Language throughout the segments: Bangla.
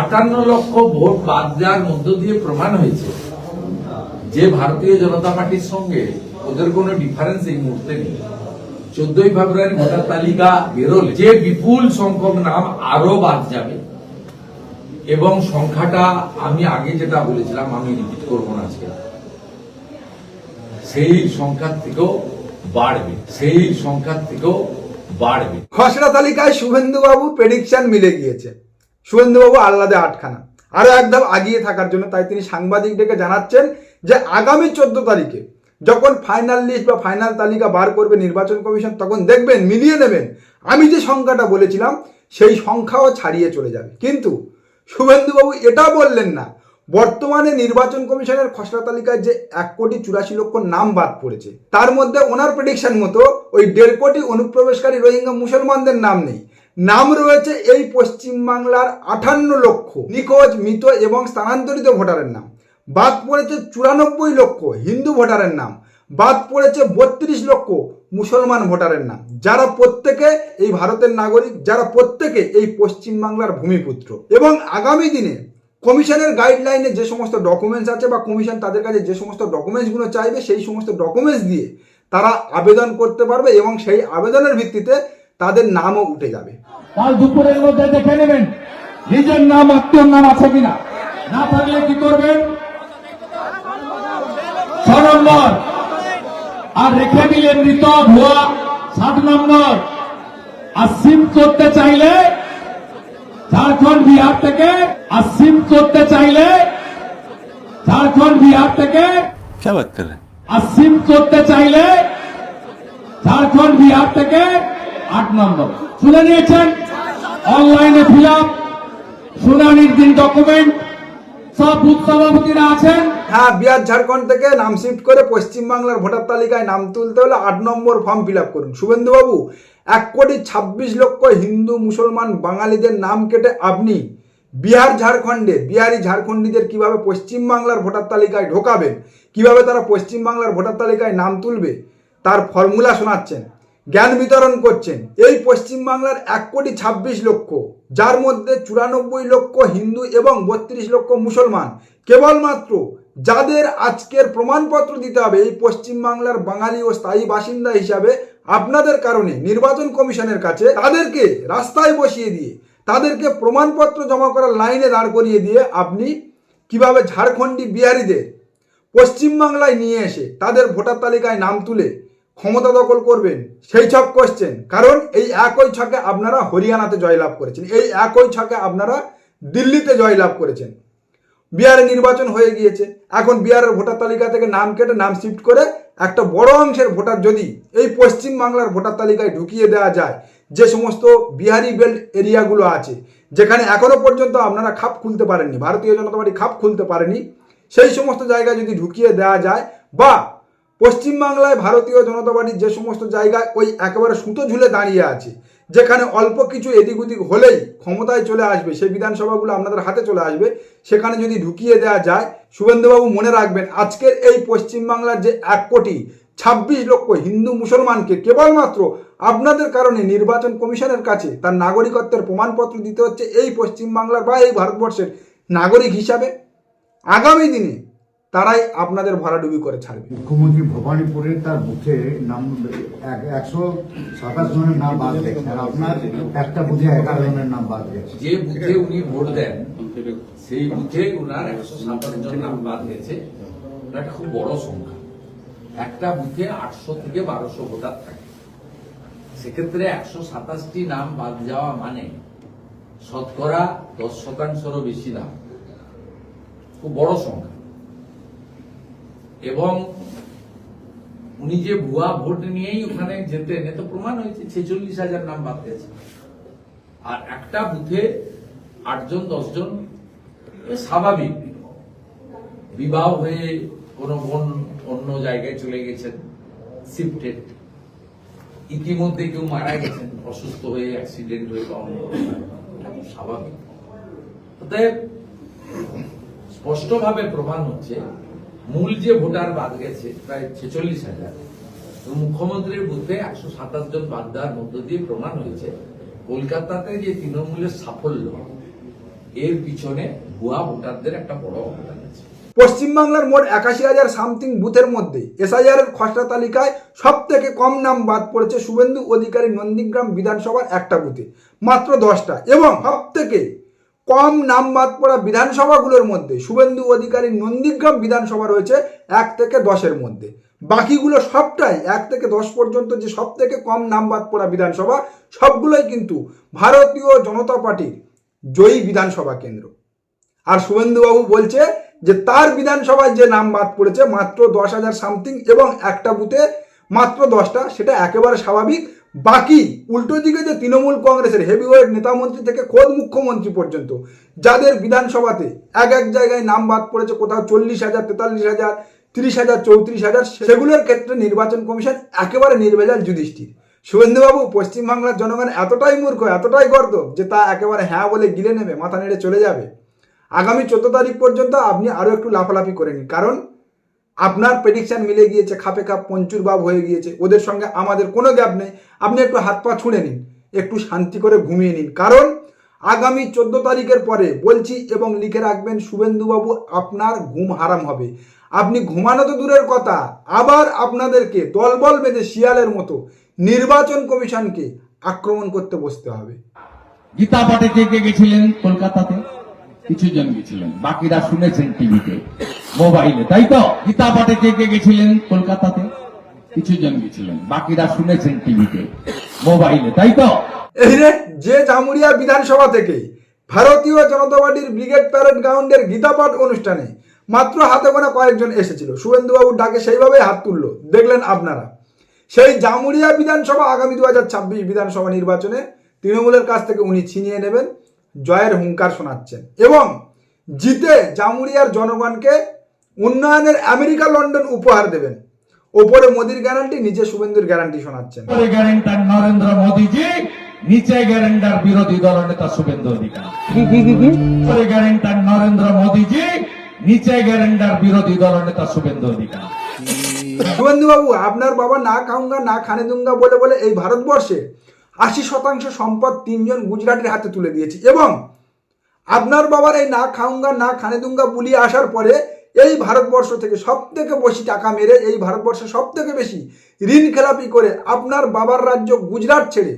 আটান্ন লক্ষ ভোট বাদ দেওয়ার মধ্য দিয়ে প্রমাণ হয়েছে যে ভারতীয় জনতা পার্টির সঙ্গে ওদের কোনো ডিফারেন্স এই মুহূর্তে নেই। চোদ্দই ফেব্রুয়ারি ভোটার তালিকা বেরোলে। যে বিপুল সংখ্যক নাম আরও বাদ যাবে এবং সংখ্যাটা আমি আগে যেটা বলেছিলাম, আমি রিপিট করব না আজকে। সেই সংখ্যার থেকেও বাড়বে, সেই সংখ্যার থেকেও বাড়বে। খসড়া তালিকায় শুভেন্দুবাবু প্রেডিকশন মিলে গিয়েছে। শুভেন্দুবাবু আহ্লাদে আটখানা। আরও এক ধাপ আগিয়ে থাকার জন্য তাই তিনি সাংবাদিক ডেকে জানাচ্ছেন যে আগামী চোদ্দ তারিখে যখন ফাইনাল লিস্ট বা ফাইনাল তালিকা বার করবে নির্বাচন কমিশন, তখন দেখবেন, মিলিয়ে নেবেন। আমি যে সংখ্যাটা বলেছিলাম, সেই সংখ্যাও ছাড়িয়ে চলে যাবে। কিন্তু শুভেন্দুবাবু এটা বললেন না, বর্তমানে নির্বাচন কমিশনের খসড়া তালিকায় যে এক কোটি চুরাশি লক্ষ নাম বাদ পড়েছে, তার মধ্যে ওনার প্রেডিকশন মতো ওই দেড় কোটি অনুপ্রবেশকারী রোহিঙ্গা মুসলমানদের নাম নেই। নাম রয়েছে এই পশ্চিমবাংলার আটান্ন লক্ষ। নিখোঁজ, মৃত এবং স্থানান্তরিত ভোটারের নাম। বাদ পড়েছে চুরানব্বই লক্ষ হিন্দু ভোটারের নাম। বাদ পড়েছে বত্রিশ লক্ষ মুসলমান ভোটারের নাম। যারা প্রত্যেকে এই ভারতের নাগরিক, যারা প্রত্যেকে এই পশ্চিমবাংলার ভূমিপুত্র। এবং আগামী দিনে কমিশনের গাইডলাইনে যে সমস্ত ডকুমেন্টস আছে বা কমিশন তাদের কাছে যে সমস্ত ডকুমেন্টসগুলো চাইবে, সেই সমস্ত ডকুমেন্টস দিয়ে তারা আবেদন করতে পারবে এবং সেই আবেদনের ভিত্তিতে তাদের নামও উঠে যাবে। কাল দুপুরের মধ্যে দেখে নেবেন নিজের নাম আত্মীয় নাম আছে কিনা। না থাকলে কি করবেন? ছ নম্বর। আর রেখে দিলে মৃত ভুয়া সাত নম্বর। আর সিম করতে চাইলে ঝাড়খন্ড বিহার থেকে আর সিম করতে চাইলে ঝাড়খন্ড বিহার থেকে আর সিম করতে চাইলে ঝাড়খন্ড বিহার থেকে আট নম্বর। শুনে নিয়েছেন? অনলাইনে ফিল আপ, শুনানির দিন ডকুমেন্ট সব বুথ সভাপতিরা আছেন? হ্যাঁ বিহার থেকে নাম শিফট করে পশ্চিমবাংলার ভোটার তালিকায় নাম তুলতে হলে আট নম্বর ফর্ম ফিল আপ করুন। শুভেন্দুবাবু, এক কোটি ছাব্বিশ লক্ষ হিন্দু, মুসলমান, বাঙালিদের নাম কেটে আপনি বিহার ঝাড়খণ্ডে, বিহারি কীভাবে পশ্চিমবাংলার ভোটার তালিকায় ঢোকাবেন, কীভাবে তারা পশ্চিমবাংলার ভোটার তালিকায় নাম তুলবে, তার ফর্মুলা শোনাচ্ছেন। জ্ঞান বিতরণ করছেন। এই পশ্চিমবাংলার এক কোটি ছাব্বিশ লক্ষ, যার মধ্যে চুরানব্বই লক্ষ হিন্দু এবং বত্রিশ লক্ষ মুসলমান। কেবলমাত্র যাদের আজকের প্রমাণপত্র দিতে হবে, এই পশ্চিমবাংলার বাঙালি ও স্থায়ী বাসিন্দা হিসাবে আপনাদের কারণে নির্বাচন কমিশনের কাছে তাদেরকে রাস্তায় বসিয়ে দিয়ে, তাদেরকে প্রমাণপত্র জমা করার লাইনে দাঁড় করিয়ে দিয়ে আপনি কীভাবে ঝাড়খণ্ডী বিহারিদের পশ্চিমবাংলায় নিয়ে এসে তাদের ভোটার তালিকায় নাম তুলে ক্ষমতা দখল করবেন, সেই ছক কোশ্চেন কারণ এই একই ছকে আপনারা হরিয়ানাতে জয়লাভ করেছেন। এই একই ছকে আপনারা দিল্লিতে জয়লাভ করেছেন। বিহারে নির্বাচন হয়ে গিয়েছে। এখন বিহারের ভোটার তালিকা থেকে নাম কেটে নাম শিফট করে একটা বড় অংশের ভোটার যদি এই পশ্চিম বাংলার ভোটার তালিকায় ঢুকিয়ে দেওয়া যায়, যে সমস্ত বিহারি বেল্ট এরিয়াগুলো আছে, যেখানে এখনও পর্যন্ত আপনারা খাপ খুলতে পারেননি, ভারতীয় জনতা পার্টি খাপ খুলতে পারেনি, সেই সমস্ত জায়গায় যদি ঢুকিয়ে দেওয়া যায় বা পশ্চিমবাংলায় ভারতীয় জনতা পার্টির যে সমস্ত জায়গায় ওই একেবারে সুতো ঝুলে দাঁড়িয়ে আছে, যেখানে অল্প কিছু এদিক ওদিক হলেই ক্ষমতায় চলে আসবে, সেই বিধানসভাগুলো আপনাদের হাতে চলে আসবে, সেখানে যদি ঢুকিয়ে দেওয়া যায়, শুভেন্দুবাবু মনে রাখবেন আজকের এই পশ্চিমবাংলার যে এক কোটি ছাব্বিশ লক্ষ হিন্দু মুসলমানকে কেবলমাত্র আপনাদের কারণে নির্বাচন কমিশনের কাছে তার নাগরিকত্বের প্রমাণপত্র দিতে হচ্ছে এই পশ্চিমবাংলার বা এই ভারতবর্ষের নাগরিক হিসাবে, আগামী দিনে তারাই আপনাদের ভরাডুবি করে ছাড়বে। মুখ্যমন্ত্রী ভবানীপুরে তার মুখে নাম একশো সাতাশ জনের নাম বাদ গেছে। আর আপনার একটা বুথে এগারো জনের নাম বাদ গেছে। যে বুথে উনি ভোট দেন সেই বুথে উনার একশো সাতাশ জন নাম বাদ গেছে। একটা খুব বড় সংখ্যা। একটা বুথে আটশো থেকে বারোশো ভোটার থাকে। সেক্ষেত্রে একশো সাতাশটি নাম বাদ যাওয়া মানে শতকরা দশ শতাংশেরও বেশি নাম। খুব বড় সংখ্যা। এবং উনি যে ভুয়া ভোট নিয়েই ওখানে যেতেন, এ তো প্রমাণ হয়েছে, ছেচল্লিশ হাজার নাম বাদ গেছে। আর একটা বুথে আটজন, দশজন স্বাভাবিক। বিবাহ হয়ে কোনো বোন অন্য জায়গায় চলে গেছেন শিফটেড ইতিমধ্যে কেউ মারা গেছেন, অসুস্থ হয়ে অ্যাক্সিডেন্ট হয়ে খুব স্বাভাবিক। অতএব স্পষ্টভাবে প্রমাণ হচ্ছে মূল যে ভোটার বাদ গেছে, প্রায় ছেচল্লিশ হাজার। মুখ্যমন্ত্রীর বুথে একশো সাতাশ জন বাদ দেওয়ার মধ্য দিয়ে প্রমাণ হয়েছে, কলকাতাতে যে তৃণমূলের সাফল্য, এর পিছনে ভুয়া ভোটারদের একটা বড় অবদান আছে। পশ্চিমবাংলার মোট একাশি হাজার সামথিং বুথের মধ্যে এসআইআর এর খসড়া তালিকায় সব থেকে কম নাম বাদ পড়েছে শুভেন্দু অধিকারী নন্দীগ্রাম বিধানসভার একটা বুথে, মাত্র দশটা। এবং সব থেকে কম নাম বাদ পড়া বিধানসভাগুলোর মধ্যে, শুভেন্দু অধিকারী নন্দীগ্রাম বিধানসভা রয়েছে এক থেকে দশের মধ্যে। বাকিগুলো সবটাই এক থেকে দশ পর্যন্ত যে সব থেকে কম নাম বাদ পড়া বিধানসভা, সবগুলোই কিন্তু ভারতীয় জনতা পার্টির জয়ী বিধানসভা কেন্দ্র। আর শুভেন্দুবাবু বলছে যে তার বিধানসভায় যে নাম বাদ পড়েছে মাত্র দশ হাজার সামথিং এবং একটা বুথে মাত্র দশটা, সেটা একেবারে স্বাভাবিক। বাকি উল্টো দিকে যে তৃণমূল কংগ্রেসের হেভিওয়েট নেতামন্ত্রী থেকে খোদ মুখ্যমন্ত্রী পর্যন্ত, যাদের বিধানসভাতে এক এক জায়গায় নাম বাদ পড়েছে, কোথাও চল্লিশ হাজার, তেতাল্লিশ হাজার, তিরিশ হাজার, চৌত্রিশ হাজার, সেগুলোর ক্ষেত্রে নির্বাচন কমিশন একেবারে নির্ভেজাল যুধিষ্ঠির। শুভেন্দুবাবু পশ্চিমবাংলার জনগণ এতটাই মূর্খ, এতটাই গর্দ যে তা একেবারে হ্যাঁ বলে গিলে নেবে, মাথা নেড়ে চলে যাবে। আগামী চোদ্দ তারিখ পর্যন্ত আপনি আরও একটু লাফালাফি করে নিন, কারণ আপনার প্রেডিকশন মিলে গিয়েছে, খাপে খাপ, পঞ্চুর বাব হয়ে গিয়েছে, ওদের সঙ্গে আমাদের কোনো গ্যাপ নেই। আপনি একটু হাত পা ছুঁড়ে নিন, একটু শান্তি করে ঘুমিয়ে নিন। কারণ আগামী চোদ্দ তারিখের পরে বলছি এবং লিখে রাখবেন, শুভেন্দুবাবু, আপনার ঘুম হারাম হবে। আপনি ঘুমানো তো দূরের কথা, আবার আপনাদেরকে দলবল বেঁধে শিয়ালের মতো নির্বাচন কমিশনকে আক্রমণ করতে বসতে হবে। গীতা পাঠে কে কে গেছিলেন কলকাতাতে? কিছু জন গেছিলেন। বাকিরা শুনেছেন টিভিতে। মোবাইলে, তাই তো? গীতা পাঠে কে কে গেছিলেন? কলকাতাতে? কিছু জন গেছিলেন। বাকিরা শুনেছেন টিভিতে। মোবাইলে, তাই তো? এই রে, যে জামুরিয়া বিধানসভা থেকে ভারতীয় জনতা পার্টির ব্রিগেড প্যারেড গ্রাউন্ডের গীতাপাঠ অনুষ্ঠানে মাত্র হাতে গোনা কয়েকজন এসেছিল। শুভেন্দুবাবুর ডাকে সেইভাবে হাত তুললো। দেখলেন আপনারা। সেই জামুরিয়া বিধানসভা আগামী দু হাজার ছাব্বিশ বিধানসভা নির্বাচনে তৃণমূলের কাছ থেকে উনি ছিনিয়ে নেবেন, জয়ের হুঙ্কার শোনাচ্ছেন। এবং জিতে জামুরিয়ার জনগণকে উন্নয়নের আমেরিকা লন্ডন উপহার দেবেন। ওপরে মোদির গ্যারান্টি নিচে শুভেন্দুর গ্যারান্টি শোনাচ্ছেন। গ্যারেন্টার নরেন্দ্র মোদীজি নিচে গ্যারেন্টার বিরোধী দলনেতা শুভেন্দু অধিকারী। উপরে গ্যারেন্টার নরেন্দ্র মোদীজি নিচে গ্যারেন্টার বিরোধী দলনেতা শুভেন্দু অধিকারী। শুভেন্দুবাবু আপনার বাবা না খাউঙ্গা না খানে দুঙ্গা বলে বলে এই ভারতবর্ষে আশি শতাংশ সম্পদ তিনজন গুজরাটের হাতে তুলে দিয়েছে। এবং আপনার বাবার এই না খাউঙ্গা না খানে দুঙ্গা বুলিয়ে আসার পরে এই ভারতবর্ষ থেকে সব থেকে বেশি টাকা মেরে এই ভারতবর্ষে সব থেকে বেশি ঋণ খেলাপি করে আপনার বাবার রাজ্য গুজরাট ছেড়ে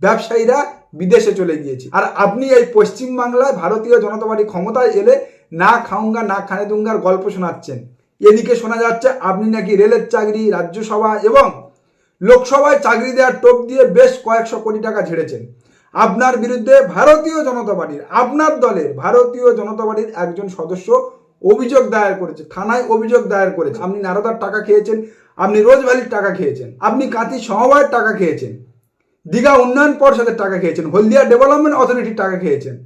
ব্যবসায়ীরা বিদেশে চলে গিয়েছে। আর আপনি এই পশ্চিম বাংলায় ভারতীয় জনতা পার্টি ক্ষমতায় এলে না খাউঙ্গা না খানে দুঙ্গার গল্প শোনাচ্ছেন। এদিকে শোনা যাচ্ছে, আপনি নাকি রেলের চাকরি, রাজ্যসভা এবং লোকসভায় চাকরি দেওয়ার টোপ দিয়ে বেশ কয়েকশো কোটি টাকা ঝেড়েছেন। আপনার বিরুদ্ধে ভারতীয় জনতা পার্টির, আপনার দলের ভারতীয় জনতা পার্টির একজন সদস্য অভিযোগ দায়ের করেছে, থানায় অভিযোগ দায়ের করেছে। আপনি নারদার টাকা খেয়েছেন, আপনি রোজভ্যালির টাকা খেয়েছেন, আপনি কাঁথি সমবায়ের টাকা খেয়েছেন, দীঘা উন্নয়ন পর্ষদের টাকা খেয়েছেন, হলদিয়া ডেভেলপমেন্ট অথরিটির টাকা খেয়েছেন।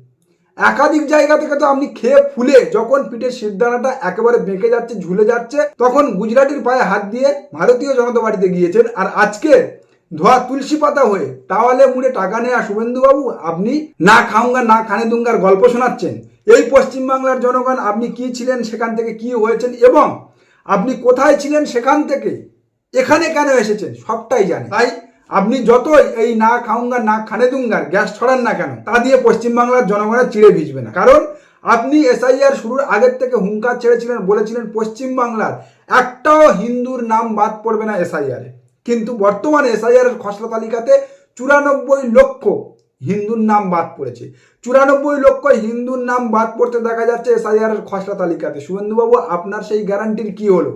একাধিক জায়গা থেকে তো আপনি খেয়ে ফুলে যখন পিঠের সিদ্ধানাটা একেবারে বেঁকে যাচ্ছে, ঝুলে যাচ্ছে, তখন গুজরাটির পায়ে হাত দিয়ে ভারতীয় জনতা পার্টিতে গিয়েছেন। আর আজকে ধোয়া তুলসী পাতা হয়ে তাওয়ালে মুড়ে টাকা নেয়া শুভেন্দুবাবু, আপনি না খাউঙ্গা না খানে দুঙ্গার গল্প শোনাচ্ছেন। এই পশ্চিমবাংলার জনগণ আপনি কি ছিলেন, সেখান থেকে কি হয়েছেন এবং আপনি কোথায় ছিলেন সেখান থেকে এখানে কেন এসেছেন সবটাই জানে তাই আপনি যতই এই না খাউঙ্গার না খানে দুঙ্গার গ্যাস ছড়ান না কেন, তা দিয়ে পশ্চিমবাংলার জনগণের চিড়ে ভিজবে না। কারণ আপনি এসআইআর শুরুর আগের থেকে হুঙ্কার ছেড়েছিলেন, বলেছিলেন পশ্চিমবাংলার একটাও হিন্দুর নাম বাদ পড়বে না এসআইআরে। কিন্তু বর্তমানে এসআইআর খসড়া তালিকাতে চুরানব্বই লক্ষ হিন্দুর নাম বাদ পড়েছে। চুরানব্বই লক্ষ হিন্দুর নাম বাদ পড়তে দেখা যাচ্ছে এসআইআর খসড়া তালিকাতে। শুভেন্দুবাবু, আপনার সেই গ্যারান্টির কি হলো?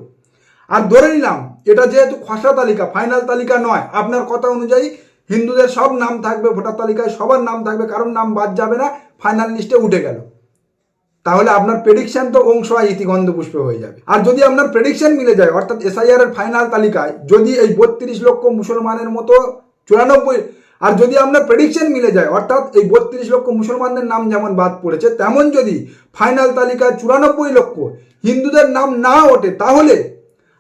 আর ধরে নিলাম, এটা যেহেতু খসড়া তালিকা, ফাইনাল তালিকা নয়, আপনার কথা অনুযায়ী হিন্দুদের সব নাম থাকবে, ভোটার তালিকায় সবার নাম থাকবে, কারোর নাম বাদ যাবে না, ফাইনাল লিস্টে উঠে গেল। তাহলে আপনার প্রেডিকশন তো অংশ হয় ইতিগন্ধ পুষ্প হয়ে যাবে। আর যদি আপনার প্রেডিকশন মিলে যায়, অর্থাৎ এসআইআর এর ফাইনাল তালিকায় যদি এই বত্রিশ লক্ষ মুসলমানের মতো চুরানব্বই আর যদি আপনার প্রেডিকশন মিলে যায়, অর্থাৎ এই বত্রিশ লক্ষ মুসলমানদের নাম যেমন বাদ পড়েছে, তেমন যদি ফাইনাল তালিকায় চুরানব্বই লক্ষ হিন্দুদের নাম না ওঠে, তাহলে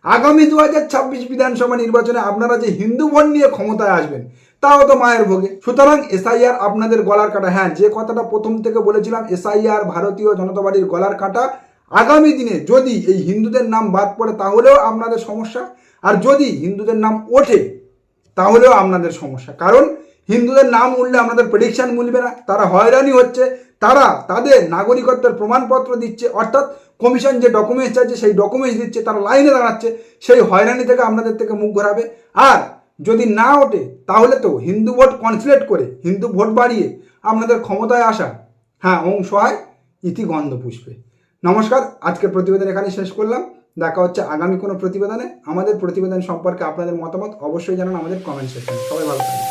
আগামী দু হাজার ছাব্বিশ বিধানসভা নির্বাচনে আপনারা যে হিন্দু ভোট নিয়ে ক্ষমতায় আসবেন, তাও তো মায়ের ভোগে। সুতরাং এসআইআর আপনাদের গলার কাটা। হ্যাঁ যে কথাটা প্রথম থেকে বলেছিলাম, এসআইআর ভারতীয় জনতা পার্টির গলার কাটা। আগামী দিনে যদি এই হিন্দুদের নাম বাদ পড়ে, তাহলেও আপনাদের সমস্যা। আর যদি হিন্দুদের নাম ওঠে তাহলেও আপনাদের সমস্যা। কারণ হিন্দুদের নাম উঠলে আপনাদের প্রেডিকশন মিলবে না, তারা হয়রানি হচ্ছে, তারা তাদের নাগরিকত্বের প্রমাণপত্র দিচ্ছে, অর্থাৎ কমিশন যে ডকুমেন্টস চাইছে সেই ডকুমেন্টস দিচ্ছে, তারা লাইনে দাঁড়াচ্ছে, সেই হয়রানি থেকে আপনাদের থেকে মুখ ঘোরাবে। আর যদি না ওঠে, তাহলে তো হিন্দু ভোট কনসুলেট করে, হিন্দু ভোট বাড়িয়ে আপনাদের ক্ষমতায় আসা হ্যাঁ অংশ হয় ইতি গন্ধ পুষ্পে। নমস্কার, আজকের প্রতিবেদন এখানে শেষ করলাম। দেখা হচ্ছে আগামী কোনো প্রতিবেদনে। আমাদের প্রতিবেদন সম্পর্কে আপনাদের মতামত অবশ্যই জানান আমাদের কমেন্ট সেকশনে সবাই ভালো থাকবেন।